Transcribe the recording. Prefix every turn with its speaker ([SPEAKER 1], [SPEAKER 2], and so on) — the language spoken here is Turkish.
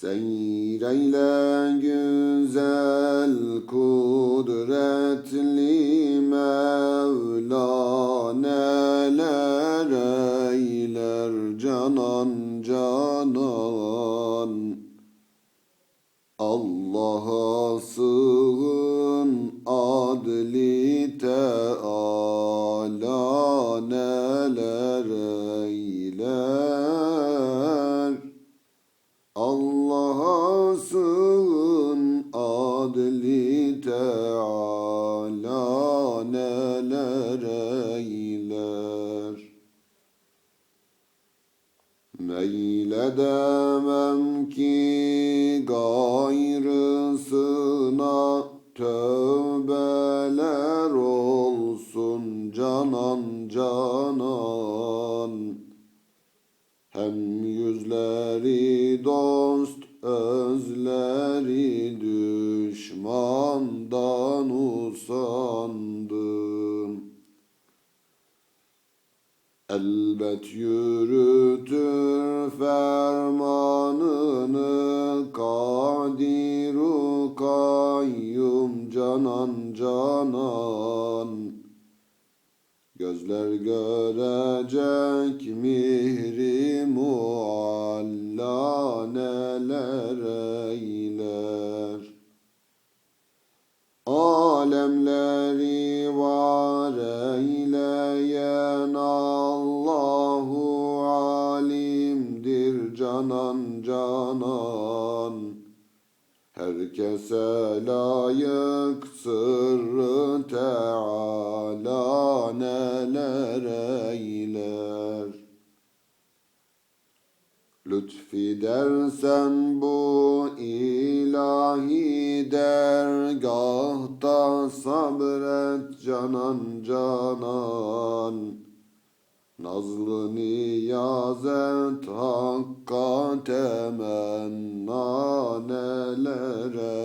[SPEAKER 1] Seyreyle güzel kudretli Mevla neler eyler canan canan. Allah'a sığın Teala neler eyler. Meyledemem ki gayrısına tövbeler olsun canan canan. Hem yüzleri dost özleri düşmandan Elbet yürütür fermanını Kadiru kayyum canan canan. Gözler görecek mihri canan canan. Herkese layık sırrı Teala neler eyler. Lütfi dersen bu ilahi dergahta sabret canan canan Nazlı niyaz et hakka temenna neler eyler